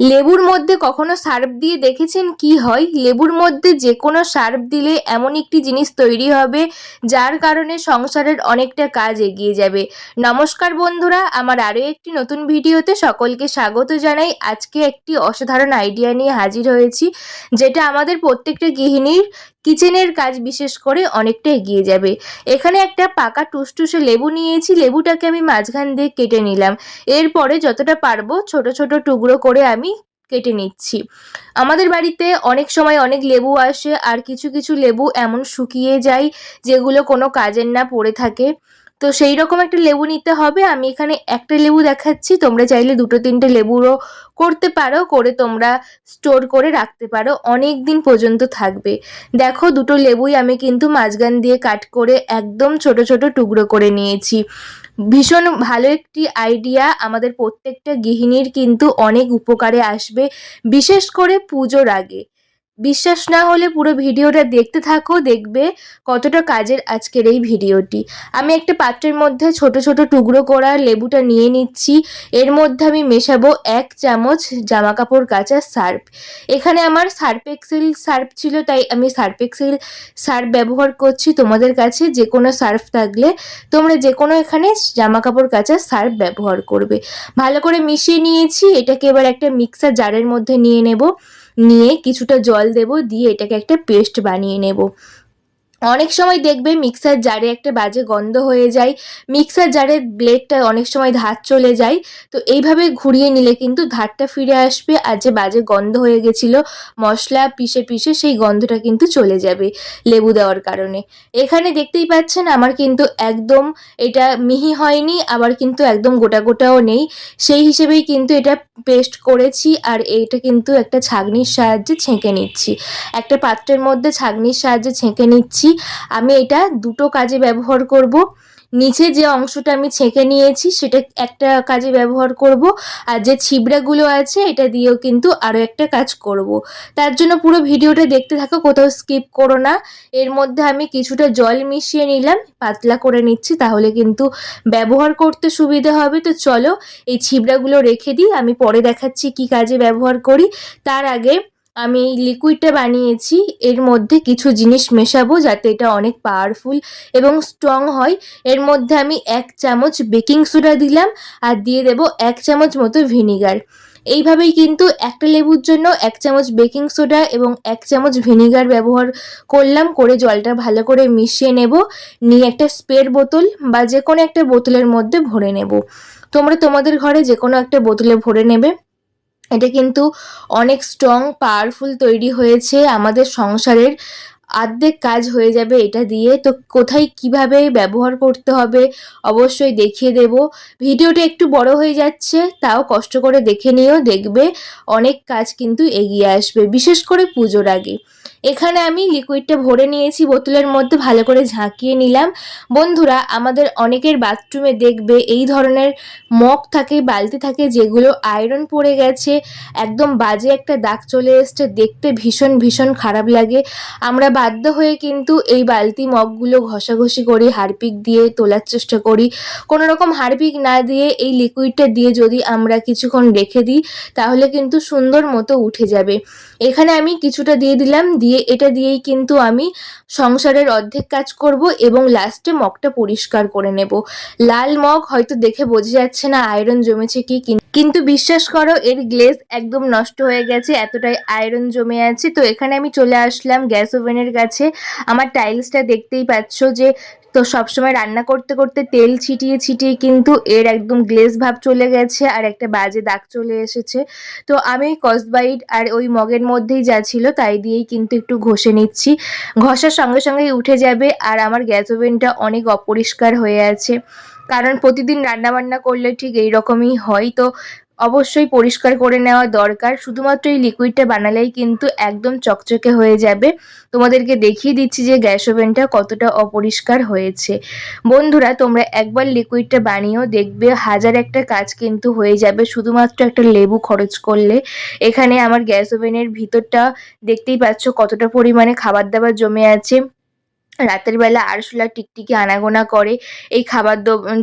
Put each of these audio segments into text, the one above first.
লেবুর মধ্যে কখনো সার্ফ দিয়ে দেখেছেন কি হয়? লেবুর মধ্যে যে কোনো সার্ফ দিলে এমন একটি জিনিস তৈরি হবে, যার কারণে সংসারের অনেকটা কাজ এগিয়ে যাবে। নমস্কার বন্ধুরা, আমার আরও একটি নতুন ভিডিওতে সকলকে স্বাগত জানাই। আজকে একটি অসাধারণ আইডিয়া নিয়ে হাজির হয়েছি, যেটা আমাদের প্রত্যেকটা গৃহিণীর কিচেনের কাজ বিশেষ করে অনেকটা এগিয়ে যাবে। এখানে একটা পাকা টুসটুসে লেবু নিয়েছি, লেবুটাকে আমি মাঝখান দিয়ে কেটে নিলাম। এরপরে যতটা পারব ছোট ছোট টুকরো করে আমি কেটে নিচ্ছি। আমাদের বাড়িতে অনেক সময় অনেক লেবু আসে, আর কিছু কিছু লেবু এমন শুকিয়ে যায় যেগুলো কোনো কাজের না পড়ে থাকে। তো সেই রকম একটা লেবু নিতে হবে। আমি এখানে একটা লেবু দেখাচ্ছি। তোমরা চাইলে দুটো, তিনটে লেবুরও করতে পারো, করে তোমরা স্টোর করে রাখতে পারো। অনেক দিন পর্যন্ত থাকবে। দেখো, দুটো লেবুই আমি কিন্তু মাঝখান দিয়ে কাট করে একদম ছোট ছোট টুকরো করে নিয়েছি। ভীষণ ভালো একটি আইডিয়া। আমাদের প্রত্যেকটা গৃহিণীর কিন্তু অনেক উপকারে আসবে, বিশেষ করে পুজোর আগে। বিশ্বাস না হলে পুরো ভিডিওটা দেখতে থাকো, দেখবে কতটা কাজের আজকের এই ভিডিওটি। আমি একটা পাত্রের মধ্যে ছোট ছোট টুকরো করা লেবুটা নিয়ে নিচ্ছি। এর মধ্যে আমি মেশাবো এক চামচ জামা কাপড় কাচার সার্ফ। এখানে আমার সার্ফ এক্সেল সার্ফ ছিল, তাই আমি সার্ফ এক্সেল সার্ফ ব্যবহার করছি তোমাদের কাছে। যে কোনো সার্ফ থাকলে তোমরা যে কোনো এখানে জামা কাপড় কাচার সার্ফ ব্যবহার করবে। ভালো করে মিশিয়ে নিয়েছি, এটাকে এবার একটা মিক্সার জারের মধ্যে নিয়ে নেব। নিয়ে কিছুটা জল দেব দিয়ে এটাকে একটা পেস্ট বানিয়ে নেব। অনেক সময় দেখবে মিক্সার জারে একটা বাজে গন্ধ হয়ে যায় মিক্সার জারের ব্লেডটা অনেক সময় ধার চলে যায়, তো এইভাবে ঘুরিয়ে নিলে কিন্তু ধারটা ফিরে আসবে আর যে বাজে গন্ধ হয়ে গেছিল, মশলা পিষে পিষে সেই গন্ধটা কিন্তু চলে যাবে লেবু দেওয়ার কারণে। এখানে দেখতেই পাচ্ছেন আমার কিন্তু একদম এটা মিহি হয়নি, আবার কিন্তু একদম গোটা গোটাও নেই। সেই হিসেবেই কিন্তু এটা পেস্ট করেছি আর এইটা কিন্তু একটা ছাগনির সাহায্যে ছেঁকে নিচ্ছি। একটা পাত্রের মধ্যে ছাগনির সাহায্যে ছেঁকে নিচ্ছি। আমি এটা দুটো কাজে ব্যবহার করব। নিচে যে অংশটা আমি ছেঁকে নিয়েছি, সেটা একটা কাজে ব্যবহার করব। আর যে ছিবড়াগুলো আছে, এটা দিয়েও কিন্তু আরও একটা কাজ করব। তার জন্য পুরো ভিডিওটা দেখতে থাকো, কোথাও স্কিপ করো না। এর মধ্যে আমি কিছুটা জল মিশিয়ে নিলাম, পাতলা করে নিচ্ছি, তাহলে কিন্তু ব্যবহার করতে সুবিধা হবে। তো চলো, এই ছিবড়াগুলো রেখে দিই। আমি পরে দেখাচ্ছি কি কাজে ব্যবহার করি। তার আগে আমি লিকুইডটা বানিয়েছি, এর মধ্যে কিছু জিনিস মেশাবো যাতে এটা অনেক পাওয়ারফুল এবং স্ট্রং হয়। এর মধ্যে আমি এক চামচ বেকিং সোডা দিলাম আর দিয়ে দেব এক চামচ মতো ভিনিগার এইভাবেই কিন্তু একটা লেবুর জন্য এক চামচ বেকিং সোডা এবং এক চামচ ভিনিগার ব্যবহার করলাম, করে জলটা ভালো করে মিশিয়ে নেব। নিয়ে একটা স্প্রের বোতল বা যে কোনো একটা বোতলের মধ্যে ভরে নেব। তোমরা তোমাদের ঘরে যে কোনো একটা বোতলে ভরে নেবে। এটা কিন্তু অনেক স্ট্রং পাওয়ারফুল তৈরি হয়েছে। আমাদের সংসারের আর্ধেক কাজ হয়ে যাবে এটা দিয়ে। তো কোথায় কীভাবে ব্যবহার করতে হবে অবশ্যই দেখিয়ে দেব। ভিডিওটা একটু বড় হয়ে যাচ্ছে, তাও কষ্ট করে দেখে নিও, দেখবে অনেক কাজ কিন্তু এগিয়ে আসবে, বিশেষ করে পুজোর আগে। এখানে আমি লিকুইডটা ভরে নিয়েছি, বোতলের মধ্যে ভালো করে ঝাঁকিয়ে নিলাম। বন্ধুরা, আমাদের অনেকের বাথরুমে দেখবে এই ধরনের মগ থাকে, বালতি থাকে, যেগুলো আয়রন পড়ে গেছে। একদম বাজে একটা দাগ চলে এসছে, দেখতে ভীষণ ভীষণ খারাপ লাগে। আমরা বাধ্য হয়ে কিন্তু এই বালতি মগগুলো ঘষাঘষি করি হারপিক দিয়ে তোলার চেষ্টা করি। কোনো রকম হারপিক না দিয়ে এই লিকুইডটা দিয়ে যদি আমরা কিছুক্ষণ রেখে দিই, তাহলে কিন্তু সুন্দর মতো উঠে যাবে। এখানে আমি কিছুটা দিয়ে দিলাম, দিয়ে এটা দিয়েই কিন্তু আমি সংসারের অর্ধেক কাজ করব এবং লাস্টে মগটা পরিষ্কার করে নেব। লাল মগ হয়তো দেখে বোঝা যাচ্ছে না আয়রন জমেছে কি কিন্তু বিশ্বাস করো, এর গ্লেজ একদম নষ্ট হয়ে গেছে, এতটাই আয়রন জমে আছে। তো এখানে আমি চলে আসলাম গ্যাস ওভেনের কাছে। আমার টাইলসটা দেখতেই পাচ্ছ যে তো সবসময় রান্না করতে করতে তেল ছিটিয়ে ছিটিয়ে কিন্তু এর একদম গ্লেজ ভাব চলে গেছে আর একটা বাজে দাগ চলে এসেছে। তো আমি কসবাইট আর ওই মগের মধ্যেই যা ছিল তাই দিয়েই কিন্তু একটু ঘষে নিচ্ছি। ঘষার সঙ্গে সঙ্গেই উঠে যাবে আর আমার গ্যাস ওভেনটা অনেক অপরিষ্কার হয়ে আছে। কারণ প্রতিদিন রান্নাবান্না করলে ঠিক এই রকমই হয়। তো অবশ্যই পরিষ্কার করে নেওয়া দরকার। শুধুমাত্র এই লিকুইডটা বানালেই কিন্তু একদম চকচকে হয়ে যাবে। তোমাদেরকে দেখিয়ে দিচ্ছি যে গ্যাস ওভেনটা কতটা অপরিষ্কার হয়েছে। বন্ধুরা, তোমরা একবার লিকুইডটা বানিয়েও দেখবে, হাজার একটা কাজ কিন্তু হয়ে যাবে। শুধুমাত্র একটা লেবু খরচ করলে। এখানে আমার গ্যাস ওভেনের ভিতরটা দেখতেই পাচ্ছ কতটা পরিমাণে খাবার দাবার জমে আছে। রাতের বেলা আরশোলা টিকটিকি আনাগোনা করে। এই খাবার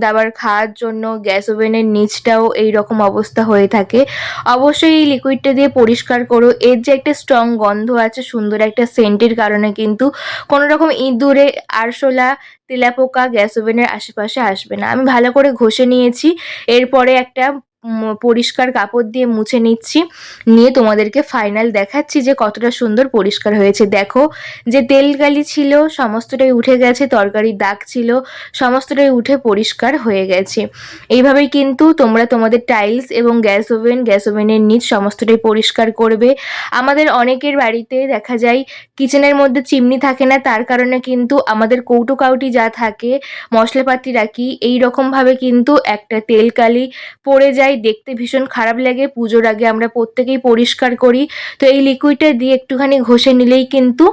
দাবার খাওয়ার জন্য গ্যাস ওভেনের নিচটাও এই রকম অবস্থা হয়ে থাকে। অবশ্যই এই লিকুইডটা দিয়ে পরিষ্কার করো। এর যে একটা স্ট্রং গন্ধ আছে, সুন্দর একটা সেন্টের কারণে কিন্তু কোনো রকম ইঁদুরে, আরশোলা, তেলাপোকা, গ্যাস ওভেনের আশেপাশে আসবে না। আমি ভালো করে ঘষে নিয়েছি। এরপরে একটা পরিষ্কার কাপড় দিয়ে মুছে নিচ্ছি। নিয়ে তোমাদেরকে ফাইনাল দেখাচ্ছি যে কতটা সুন্দর পরিষ্কার হয়েছে। দেখো, যে তেলকালি ছিল, সমস্তটাই উঠে গেছে, তরকারির দাগ ছিল, সমস্তটাই উঠে পরিষ্কার হয়ে গেছে। এইভাবেই কিন্তু তোমরা তোমাদের টাইলস এবং গ্যাস ওভেন গ্যাস ওভেনের নিচ সমস্তটাই পরিষ্কার করবে। আমাদের অনেকের বাড়িতে দেখা যায় কিচেনের মধ্যে চিমনি থাকে না, তার কারণে কিন্তু আমাদের কৌটো কাউটি যা থাকে, মশলাপাতি রাখি এই রকমভাবে কিন্তু একটা তেলকালি পড়ে যায়। দেখতে ভীষণ খারাপ লাগে। পুজোর আগে আমরা প্রত্যেকেই পরিষ্কার করি। তো এই লিকুইডটা দিয়ে একটুখানি ঘষে নিলেই কিন্তু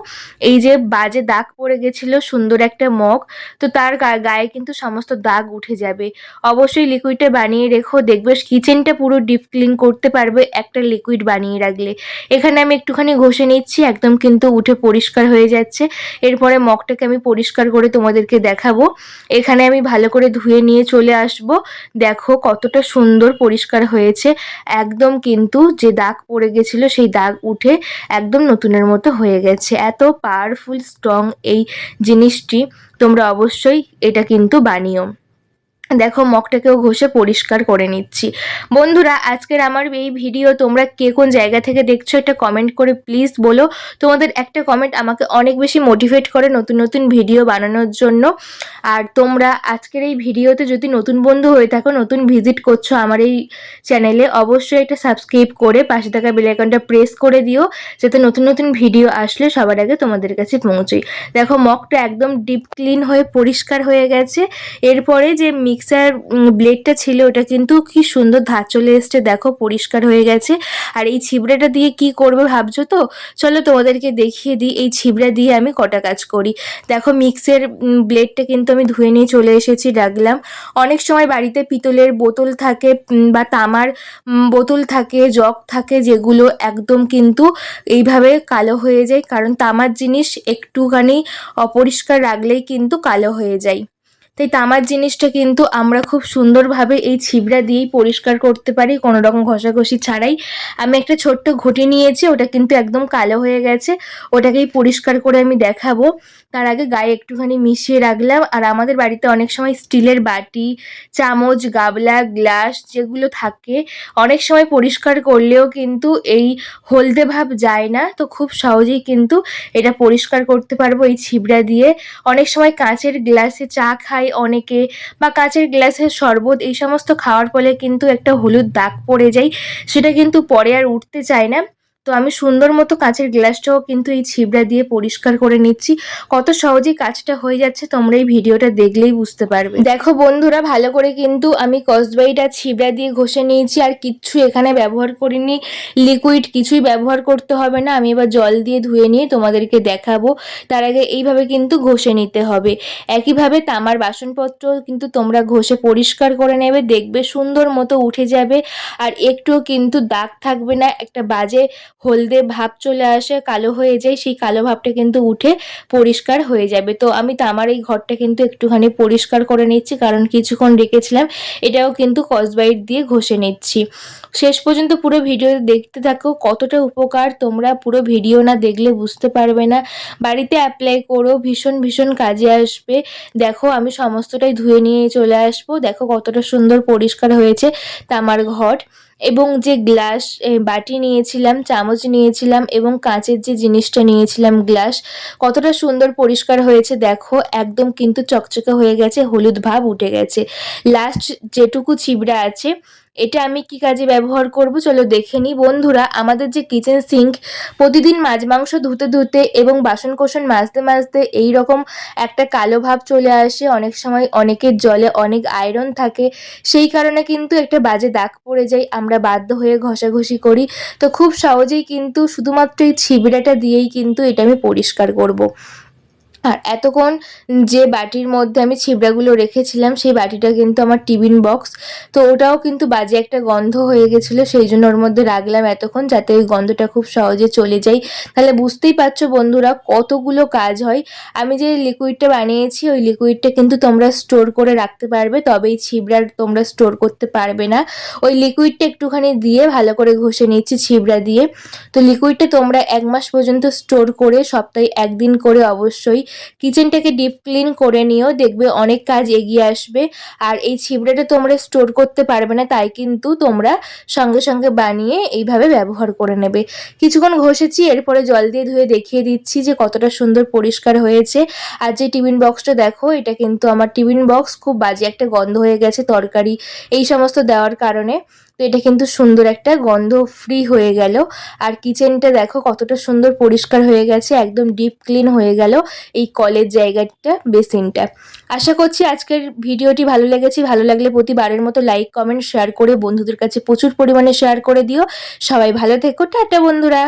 এই যে বাজে দাগ পড়ে গেছিল সুন্দর একটা মগ, তো তার গায়ে কিন্তু সমস্ত দাগ উঠে যাবে। অবশ্যই লিকুইডটা বানিয়ে রেখো। দেখবে কিচেনটা পুরো ডিপ ক্লিন করতে পারবে একটা লিকুইড বানিয়ে রাখলে। এখানে আমি একটুখানি ঘষে নিচ্ছি, একদম কিন্তু উঠে পরিষ্কার হয়ে যাচ্ছে। এরপরে মগটাকে আমি পরিষ্কার করে তোমাদেরকে দেখাবো। এখানে আমি ভালো করে ধুয়ে নিয়ে চলে আসব। দেখো কতটা সুন্দর পরিষ্কার হয়েছে। একদম কিন্তু যে দাগ পড়ে গেছিল সেই দাগ উঠে একদম নতুনের মতো হয়ে গেছে। এত পাওয়ারফুল স্ট্রং এই জিনিসটি তোমরা অবশ্যই এটা কিন্তু বানিও। দেখো মগটাকেও ঘষে পরিষ্কার করে নিচ্ছি। বন্ধুরা, আজকের আমার এই ভিডিও তোমরা কে কোন জায়গা থেকে দেখছ একটা কমেন্ট করে প্লিজ বলো। তোমাদের একটা কমেন্ট আমাকে অনেক বেশি মোটিভেট করে নতুন নতুন ভিডিও বানানোর জন্য। আর তোমরা আজকের এই ভিডিওতে যদি নতুন বন্ধু হয়ে থাকো, নতুন ভিজিট করছ আমার এই চ্যানেলে অবশ্যই এটা সাবস্ক্রাইব করে পাশে থাকা বেলাইকনটা প্রেস করে দিও, যাতে নতুন নতুন ভিডিও আসলে সবার আগে তোমাদের কাছে পৌঁছোই দেখো মগটা একদম ডিপ ক্লিন হয়ে, পরিষ্কার হয়ে গেছে। এরপরে যে মিক্সার ব্লেডটা ছিল, ওটা কিন্তু কি সুন্দর ধার চলে এসছে, দেখো, পরিষ্কার হয়ে গেছে। আর এই ছিবড়াটা দিয়ে কি করবে ভাবছ তো? চলো তোমাদেরকে দেখিয়ে দিই, এই ছিবড়া দিয়ে আমি কটা কাজ করি। দেখো মিক্সের ব্লেডটা কিন্তু আমি ধুয়ে নিয়ে চলে এসেছি, রাখলাম। অনেক সময় বাড়িতে পিতলের বোতল থাকে বা তামার বোতল থাকে, জগ থাকে, যেগুলো একদম কিন্তু এইভাবে কালো হয়ে যায়। কারণ তামার জিনিস একটুখানি অপরিষ্কার রাখলেই কিন্তু কালো হয়ে যায়। তাই তামার জিনিসটা কিন্তু আমরা খুব সুন্দরভাবে এই ছিবড়া দিয়েই পরিষ্কার করতে পারি, কোনো রকম ঘষাঘষি ছাড়াই। আমি একটা ছোট্ট ঘটি নিয়েছি, ওটা কিন্তু একদম কালো হয়ে গেছে, ওটাকেই পরিষ্কার করে আমি দেখাবো। তার আগে গায়ে একটুখানি মিশিয়ে রাখলাম, আর আমাদের বাড়িতে অনেক সময় স্টিলের বাটি, চামচ, গাবলা, গ্লাস যেগুলো থাকে, অনেক সময় পরিষ্কার করলেও কিন্তু এই হলদে ভাব যায় না, তো খুব সহজেই কিন্তু এটা পরিষ্কার করতে পারব এই ছিবড়া দিয়ে। অনেক সময় কাঁচের গ্লাসে চা খায় অনেকে বা কাঁচের গ্লাসের শরবত এই সমস্ত খাওয়ার ফলে কিন্তু একটা হলুদ দাগ পড়ে যায়, সেটা কিন্তু পরে আর উঠতে চায় না। তো আমি সুন্দর মতো কাঁচের গ্লাসটাও কিন্তু এই ছিবড়া দিয়ে পরিষ্কার করে নিচ্ছি। কত সহজেই কাজটা হয়ে যাচ্ছে, তোমরা এই ভিডিওটা দেখলেই বুঝতে পারবে। দেখো বন্ধুরা, ভালো করে কিন্তু আমি কসবাইটা ছিবড়া দিয়ে ঘষে নিয়েছি আর কিচ্ছু এখানে ব্যবহার করিনি। লিকুইড কিছুই ব্যবহার করতে হবে না। আমি এবার জল দিয়ে ধুয়ে নিয়ে তোমাদেরকে দেখাবো। তার আগে এইভাবে কিন্তু ঘষে নিতে হবে। একইভাবে তামার বাসনপত্র কিন্তু তোমরা ঘষে পরিষ্কার করে নেবে, দেখবে সুন্দর মতো উঠে যাবে। আর একটুও কিন্তু দাগ থাকবে না। একটা বাজে হলদে ভাব চলে আসে, কালো হয়ে যায়, সেই কালো ভাবটা কিন্তু উঠে পরিষ্কার হয়ে যাবে। তো আমি তামার এই ঘরটা কিন্তু একটুখানি পরিষ্কার করে নিচ্ছি, কারণ কিছুক্ষণ রেখেছিলাম, এটাও কিন্তু কসবাইট দিয়ে ঘষে নিচ্ছি। শেষ পর্যন্ত পুরো ভিডিও দেখতে থাকো, কতটা উপকার, তোমরা পুরো ভিডিও না দেখলে বুঝতে পারবে না। বাড়িতে অ্যাপ্লাই করো, ভীষণ ভীষণ কাজে আসবে। দেখো, আমি সমস্তটাই ধুয়ে নিয়ে চলে আসব। দেখো কতটা সুন্দর পরিষ্কার হয়েছে তামার ঘর। এবং যে গ্লাস বাটি নিয়েছিলাম, চামচ নিয়েছিলাম এবং কাঁচের যে জিনিসটা নিয়েছিলাম গ্লাস, কতটা সুন্দর পরিষ্কার হয়েছে দেখো, একদম কিন্তু চকচকে হয়ে গেছে, হলুদ ভাব উঠে গেছে। লাস্ট যেটুকু ছিবড়া আছে এটা আমি কি কাজে ব্যবহার করব? চলো দেখে নিই। বন্ধুরা, আমাদের যে কিচেন সিঙ্ক প্রতিদিন মাছ মাংস ধুতে ধুতে এবং বাসন কোসন মাজতে মাজতে এই রকম একটা কালো ভাব চলে আসে। অনেক সময় অনেকের জলে অনেক আয়রন থাকে। সেই কারণে কিন্তু একটা বাজে দাগ পড়ে যায়। আমরা বাধ্য হয়ে ঘষাঘষি করি। তো খুব সহজেই কিন্তু শুধুমাত্র এই ছিবড়াটা দিয়েই কিন্তু এটা আমি পরিষ্কার করব। আর এতক্ষণ যে বাটির মধ্যে আমি ছিবড়াগুলো রেখেছিলাম, সেই বাটিটা কিন্তু আমার টিফিন বক্স। তো ওটাও কিন্তু বাজে একটা গন্ধ হয়ে গেছিল, সেই জন্য ওর মধ্যে রাখলাম এতক্ষণ যাতে ওই গন্ধটা খুব সহজে চলে যায়। তাহলে বুঝতেই পারছ বন্ধুরা কতগুলো কাজ হয়। আমি যে লিকুইডটা বানিয়েছি, ওই লিকুইডটা কিন্তু তোমরা স্টোর করে রাখতে পারবে, তবেই এই ছিবড়ার তোমরা স্টোর করতে পারবে না। ওই লিকুইডটা একটুখানি দিয়ে ভালো করে ঘষে নিচ্ছি ছিবড়া দিয়ে। তো লিকুইডটা তোমরা এক মাস পর্যন্ত স্টোর করে সপ্তাহে একদিন করে অবশ্যই কিচেনটাকে ডিপ ক্লিন করে নিও, দেখবে অনেক কাজ এগিয়ে আসবে। আর এই ছিবড়াটা তোমরা স্টোর করতে পারবে না, তাই কিন্তু তোমরা সঙ্গে সঙ্গে বানিয়ে এইভাবে ব্যবহার করে নেবে। কিছুক্ষণ ঘষেছি, এরপরে জল দিয়ে ধুয়ে দেখিয়ে দিচ্ছি যে কতটা সুন্দর পরিষ্কার হয়েছে। আর যে টিফিন বক্সটা দেখো, এটা কিন্তু আমার টিফিন বক্স, খুব বাজে একটা গন্ধ হয়ে গেছে তরকারি, এই সমস্ত দেওয়ার কারণে। তো এটা কিন্তু সুন্দর একটা গন্ধ ফ্রি হয়ে গেল। আর কিচেনটা দেখো কতটা সুন্দর পরিষ্কার হয়ে গেছে, একদম ডিপ ক্লিন হয়ে গেল। এই কলের জায়গাটা, বেসিনটা। আশা করছি আজকের ভিডিওটি ভালো লেগেছে। ভালো লাগলে প্রতিবারের মতো লাইক, কমেন্ট, শেয়ার করে বন্ধুদের কাছে প্রচুর পরিমাণে শেয়ার করে দিও। সবাই ভালো থেকো। টাটা বন্ধুরা।